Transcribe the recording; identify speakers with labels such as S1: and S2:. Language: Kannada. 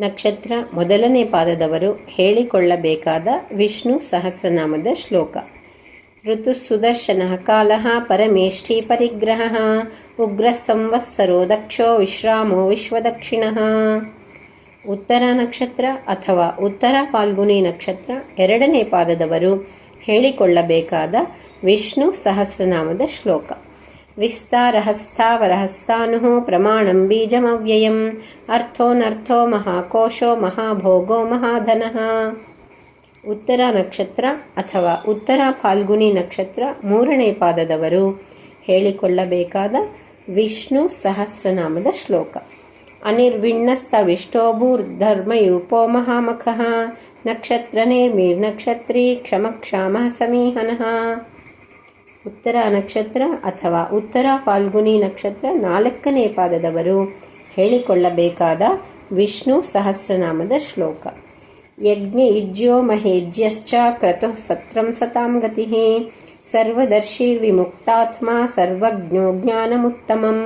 S1: ನಕ್ಷತ್ರ ಮೊದಲನೇ ಪಾದದವರು ಹೇಳಿಕೊಳ್ಳಬೇಕಾದ ವಿಷ್ಣು ಸಹಸ್ರನಾಮದ ಶ್ಲೋಕ. ಋತು ಸುದರ್ಶನ ಕಾಲ ಪರಮೇಷ್ಠಿ ಪರಿಗ್ರಹ ಉಗ್ರ ಸಂವತ್ಸರೋ ದಕ್ಷೋ ವಿಶ್ರಾಮೋ ವಿಶ್ವದಕ್ಷಿಣ. ಉತ್ತರ ನಕ್ಷತ್ರ ಅಥವಾ ಉತ್ತರ ಪಾಲ್ಗುನಿ ನಕ್ಷತ್ರ ಎರಡನೇ ಪಾದದವರು ಹೇಳಿಕೊಳ್ಳಬೇಕಾದ ವಿಷ್ಣು ಸಹಸ್ರನಾಮದ ಶ್ಲೋಕ. ವಿಸ್ತಾರಹಸ್ತಾವರಹಸ್ತಾನು ಪ್ರಮಾಣಂ ಬೀಜಮವ್ಯಯಂ ಅರ್ಥೋನರ್ಥೋ ಮಹಾಕೋಶೋ ಮಹಾಭೋಗೋ ಮಹಾಧನಃ ಉತ್ತರ ನಕ್ಷತ್ರ ಅಥವಾ ಉತ್ತರ ಫಾಲ್ಗುನಿ ನಕ್ಷತ್ರ ಮೂರನೇ ಪಾದದವರು ಹೇಳಿಕೊಳ್ಳಬೇಕಾದ ವಿಷ್ಣು ಸಹಸ್ರನಾಮದ ಶ್ಲೋಕ. ಅನಿರ್ವಿಣ್ಣಸ್ತವಿಷ್ಟೋಭೂರ್ಧರ್ಮಯೂಪೋ ಮಹಾಮಖಃ। ನಕ್ಷತ್ರ ನಿರ್ಮೀರ್ನಕ್ಷತ್ರೀ ಕ್ಷಮಕ್ಷಾಮ ಸಮೀಹನಃ। ಉತ್ತರ ನಕ್ಷತ್ರ ಅಥವಾ ಉತ್ತರ ಫಾಲ್ಗುನಿ ನಕ್ಷತ್ರ ನಾಲ್ಕನೇ ಪಾದದವರು ಹೇಳಿಕೊಳ್ಳಬೇಕಾದ ವಿಷ್ಣು ಸಹಸ್ರನಾಮದ ಶ್ಲೋಕ. ಯಜ್ಞ ಇಜ್ಯೋ ಮಹೇಜ್ಯಶ್ಚ ಕ್ರತುಃ ಸತ್ರಂ ಸತಾಂ ಗತಿ ಸರ್ವದರ್ಶಿರ್ವಿಮುಕ್ತಾತ್ಮ ಸರ್ವಜ್ಞೋ ಜ್ಞಾನಮುತ್ತಮಂ